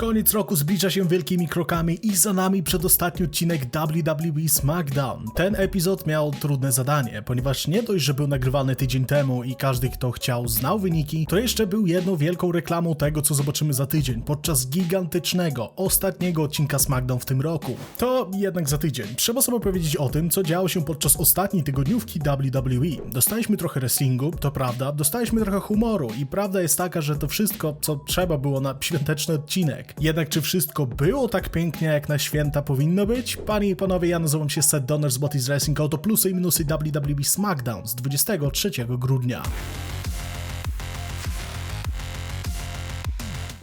Koniec roku zbliża się wielkimi krokami i za nami przedostatni odcinek WWE SmackDown. Ten epizod miał trudne zadanie, ponieważ nie dość, że był nagrywany tydzień temu i każdy kto chciał znał wyniki, to jeszcze był jedną wielką reklamą tego co zobaczymy za tydzień podczas gigantycznego, ostatniego odcinka SmackDown w tym roku. To jednak za tydzień. Trzeba sobie powiedzieć o tym, co działo się podczas ostatniej tygodniówki WWE. Dostaliśmy trochę wrestlingu, to prawda, dostaliśmy trochę humoru i prawda jest taka, że to wszystko, co trzeba było na świąteczny odcinek. Jednak czy wszystko było tak pięknie, jak na święta powinno być? Panie i panowie, ja nazywam się Seth Donner z What is Wrestling, a oto plusy i minusy WWE SmackDown z 23 grudnia.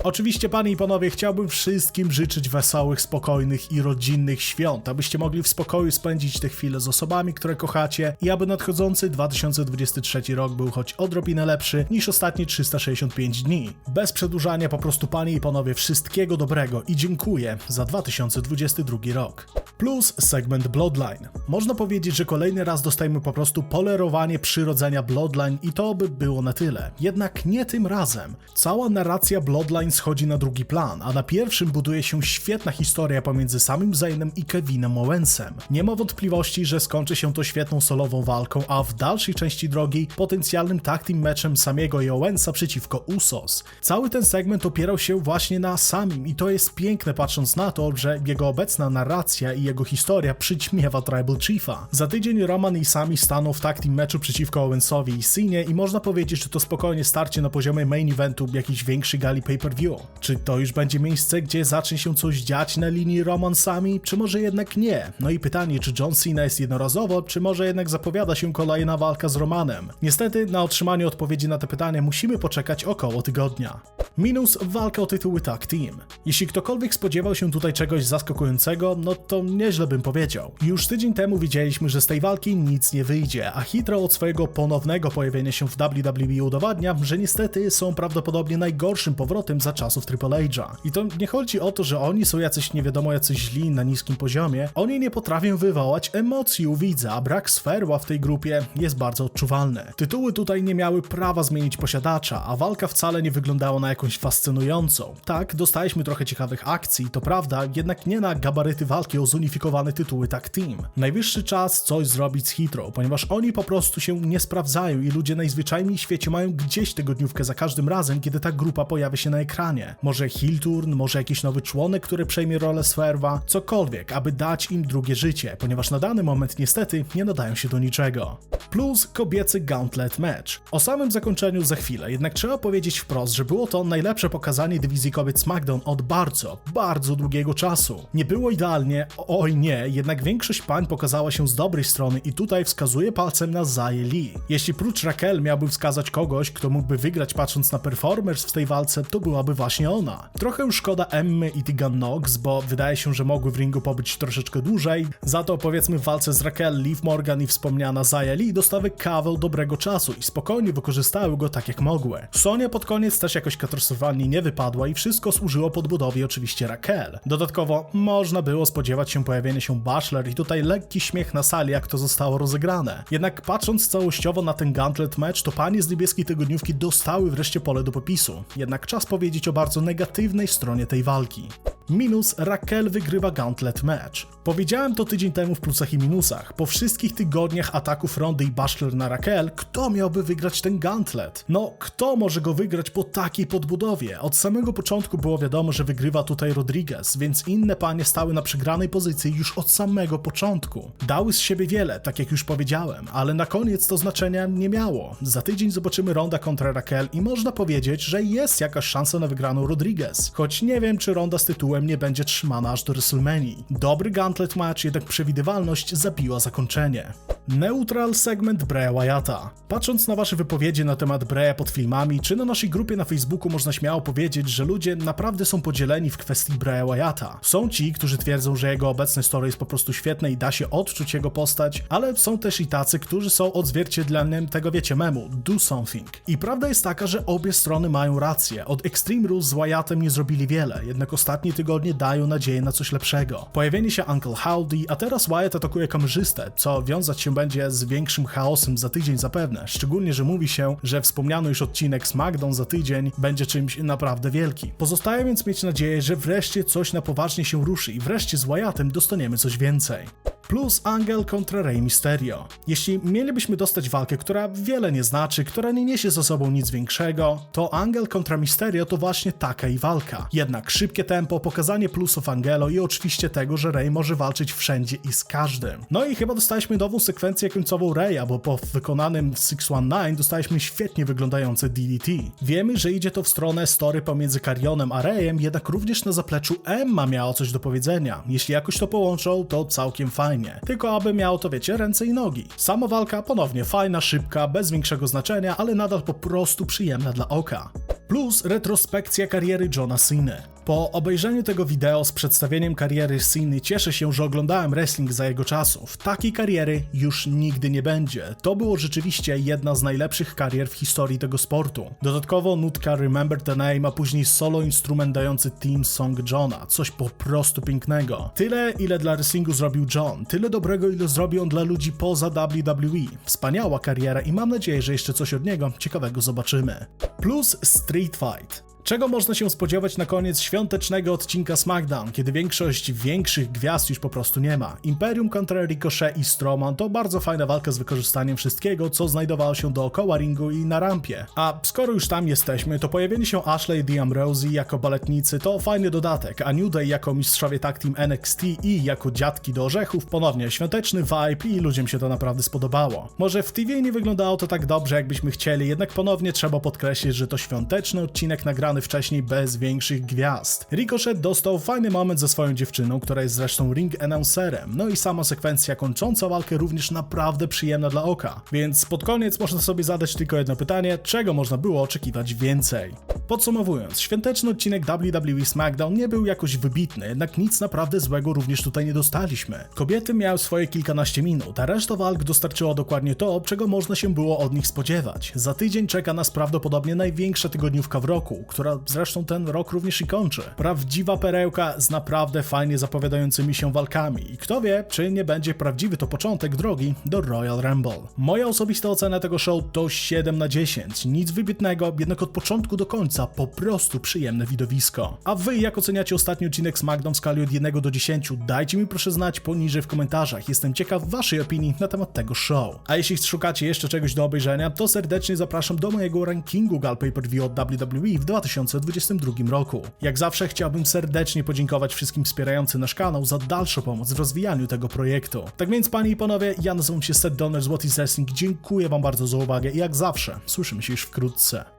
Oczywiście, panie i panowie, chciałbym wszystkim życzyć wesołych, spokojnych i rodzinnych świąt, abyście mogli w spokoju spędzić te chwile z osobami, które kochacie i aby nadchodzący 2023 rok był choć odrobinę lepszy niż ostatnie 365 dni. Bez przedłużania, po prostu panie i panowie, wszystkiego dobrego i dziękuję za 2022 rok. Plus segment Bloodline. Można powiedzieć, że kolejny raz dostajemy po prostu polerowanie przyrodzenia Bloodline i to by było na tyle. Jednak nie tym razem. Cała narracja Bloodline schodzi na drugi plan, a na pierwszym buduje się świetna historia pomiędzy samym Zainem i Kevinem Owensem. Nie ma wątpliwości, że skończy się to świetną solową walką, a w dalszej części drogi potencjalnym tag team meczem samego i Owensa przeciwko Usos. Cały ten segment opierał się właśnie na samim i to jest piękne patrząc na to, że jego obecna narracja i jego historia przyćmiewa Tribal Chiefa. Za tydzień Roman i Sami staną w team meczu przeciwko Owensowi i Sinie i można powiedzieć, że to spokojnie starcie na poziomie main eventu jakiejś większej gali pay-per-view. Czy to już będzie miejsce, gdzie zacznie się coś dziać na linii Roman Sami, czy może jednak nie? No i pytanie, czy John Cena jest jednorazowo, czy może jednak zapowiada się kolejna walka z Romanem? Niestety, na otrzymanie odpowiedzi na te pytania musimy poczekać około tygodnia. Minus walka o tytuły tag team. Jeśli ktokolwiek spodziewał się tutaj czegoś zaskakującego, no to nieźle bym powiedział. Już tydzień temu widzieliśmy, że z tej walki nic nie wyjdzie, a Hitro od swojego ponownego pojawienia się w WWE udowadnia, że niestety są prawdopodobnie najgorszym powrotem za czasów Triple H'a. I to nie chodzi o to, że oni są jacyś nie wiadomo jacyś źli na niskim poziomie, oni nie potrafią wywołać emocji u widza, a brak sferła w tej grupie jest bardzo odczuwalny. Tytuły tutaj nie miały prawa zmienić posiadacza, a walka wcale nie wyglądała na jakąś fascynującą. Tak, dostaliśmy trochę ciekawych akcji, to prawda, jednak nie na gabaryty walki o zunifikowane tytuły tag team. Najwyższy czas coś zrobić z Hitro, ponieważ oni po prostu się nie sprawdzają i ludzie najzwyczajniej w świecie mają gdzieś tygodniówkę za każdym razem, kiedy ta grupa pojawia się na ekranie. Może heel turn, może jakiś nowy członek, który przejmie rolę Swerwa, cokolwiek, aby dać im drugie życie, ponieważ na dany moment niestety nie nadają się do niczego. Plus kobiecy gauntlet match. O samym zakończeniu za chwilę, jednak trzeba powiedzieć wprost, że było to najlepsze pokazanie dywizji kobiet SmackDown od bardzo, bardzo długiego czasu. Nie było idealnie, oj nie, jednak większość pań pokazała się z dobrej strony i tutaj wskazuje palcem na Zaye Lee. Jeśli prócz Raquel miałbym wskazać kogoś, kto mógłby wygrać patrząc na performers w tej walce, to byłaby właśnie ona. Trochę szkoda Emmy i Tegan Nox, bo wydaje się, że mogły w ringu pobyć troszeczkę dłużej, za to powiedzmy w walce z Raquel, Liv Morgan i wspomniana Zaye Lee dostały kawał dobrego czasu i spokojnie wykorzystały go tak jak mogły. Sonia pod koniec też jakoś katastrofalnie nie wypadła i wszystko służyło podbudowie oczywiście Raquel. Dodatkowo można było spodziewać się pojawienia się Bachelor i tutaj lekki śmiech na sali jak to zostało rozegrane. Jednak patrząc całościowo na ten gauntlet match, to panie z niebieskiej tygodniówki dostały wreszcie pole do popisu. Jednak czas powiedzieć o bardzo negatywnej stronie tej walki. Minus Raquel wygrywa gauntlet match. Powiedziałem to tydzień temu w plusach i minusach. Po wszystkich tygodniach ataków Rondy i Bachelor na Raquel, kto miałby wygrać ten gauntlet? No, kto może go wygrać po takiej podbudowie? Od samego początku było wiadomo, że wygrywa tutaj Rodriguez, więc inne panie stały na przegranej pozycji już od samego początku. Dały z siebie wiele, tak jak już powiedziałem, ale na koniec to znaczenia nie miało. Za tydzień zobaczymy Ronda kontra Raquel i można powiedzieć, że jest jakaś szansa na wygraną Rodriguez. Choć nie wiem, czy Ronda z tytułem nie będzie trzymana aż do WrestleMania. Dobry gauntlet match, jednak przewidywalność zabiła zakończenie. Neutral segment Brea Wyatta. Patrząc na wasze wypowiedzi na temat Brea pod filmami, czy na naszej grupie na Facebooku można śmiało powiedzieć, że ludzie naprawdę są podzieleni w kwestii Brea Wyatta. Są ci, którzy twierdzą, że jego obecne story jest po prostu świetne i da się odczuć jego postać, ale są też i tacy, którzy są odzwierciedleniem tego wiecie memu, do something. I prawda jest taka, że obie strony mają rację. Od Extreme Rules z Wyattem nie zrobili wiele, jednak ostatnie tygodnie dają nadzieję na coś lepszego. Pojawienie się Uncle Howdy, a teraz Wyatt atakuje kamerzystę, co wiązać się będzie z większym chaosem za tydzień zapewne. Szczególnie, że mówi się, że wspomniany już odcinek SmackDown za tydzień będzie czymś naprawdę wielkim. Pozostaje więc mieć nadzieję, że wreszcie coś na poważnie się ruszy i wreszcie z Wyattem dostaniemy coś więcej. Plus Angel kontra Rey Mysterio. Jeśli mielibyśmy dostać walkę, która wiele nie znaczy, która nie niesie za sobą nic większego, to Angel kontra Mysterio to właśnie taka i walka. Jednak szybkie tempo, pokazanie plusów Angelo i oczywiście tego, że Rey może walczyć wszędzie i z każdym. No i chyba dostaliśmy nową sekwencję końcową Reya, bo po wykonanym 619 dostaliśmy świetnie wyglądające DDT. Wiemy, że idzie to w stronę story pomiędzy Carrionem a Reyem, jednak również na zapleczu Emma miała coś do powiedzenia. Jeśli jakoś to połączą, to całkiem fajnie. Tylko aby miało to, wiecie, ręce i nogi. Sama walka ponownie fajna, szybka, bez większego znaczenia, ale nadal po prostu przyjemna dla oka. Plus retrospekcja kariery Johna Cena. Po obejrzeniu tego wideo z przedstawieniem kariery Ceny cieszę się, że oglądałem wrestling za jego czasów. Takiej kariery już nigdy nie będzie. To było rzeczywiście jedna z najlepszych karier w historii tego sportu. Dodatkowo nutka Remember the Name, a później solo instrument dający team song Johna. Coś po prostu pięknego. Tyle, ile dla wrestlingu zrobił John, tyle dobrego, ile zrobił on dla ludzi poza WWE. Wspaniała kariera i mam nadzieję, że jeszcze coś od niego ciekawego zobaczymy. Plus Street Fight. Czego można się spodziewać na koniec świątecznego odcinka SmackDown, kiedy większość większych gwiazd już po prostu nie ma? Imperium kontra Ricochet i Strowman to bardzo fajna walka z wykorzystaniem wszystkiego, co znajdowało się dookoła ringu i na rampie. A skoro już tam jesteśmy, to pojawienie się Ashley i Ambrose jako baletnicy to fajny dodatek, a New Day jako mistrzowie tag team NXT i jako dziadki do orzechów ponownie świąteczny vibe i ludziom się to naprawdę spodobało. Może w TV nie wyglądało to tak dobrze, jakbyśmy chcieli, jednak ponownie trzeba podkreślić, że to świąteczny odcinek nagrany wcześniej bez większych gwiazd. Ricochet dostał fajny moment ze swoją dziewczyną, która jest zresztą ring announcerem, no i sama sekwencja kończąca walkę również naprawdę przyjemna dla oka. Więc pod koniec można sobie zadać tylko jedno pytanie, czego można było oczekiwać więcej. Podsumowując, świąteczny odcinek WWE SmackDown nie był jakoś wybitny, jednak nic naprawdę złego również tutaj nie dostaliśmy. Kobiety miały swoje kilkanaście minut, a reszta walk dostarczyła dokładnie to, czego można się było od nich spodziewać. Za tydzień czeka nas prawdopodobnie największa tygodniówka w roku, która zresztą ten rok również i kończy. Prawdziwa perełka z naprawdę fajnie zapowiadającymi się walkami i kto wie, czy nie będzie prawdziwy to początek drogi do Royal Rumble. Moja osobista ocena tego show to 7 na 10. Nic wybitnego, jednak od początku do końca po prostu przyjemne widowisko. A wy jak oceniacie ostatni odcinek SmackDown w skali od 1 do 10? Dajcie mi proszę znać poniżej w komentarzach. Jestem ciekaw waszej opinii na temat tego show. A jeśli szukacie jeszcze czegoś do obejrzenia, to serdecznie zapraszam do mojego rankingu Gal Pay-Per-View od WWE w 2022 roku. Jak zawsze chciałbym serdecznie podziękować wszystkim wspierającym nasz kanał za dalszą pomoc w rozwijaniu tego projektu. Tak więc panie i panowie, ja nazywam się Seth Donner z What is Wrestling. Dziękuję wam bardzo za uwagę i jak zawsze słyszymy się już wkrótce.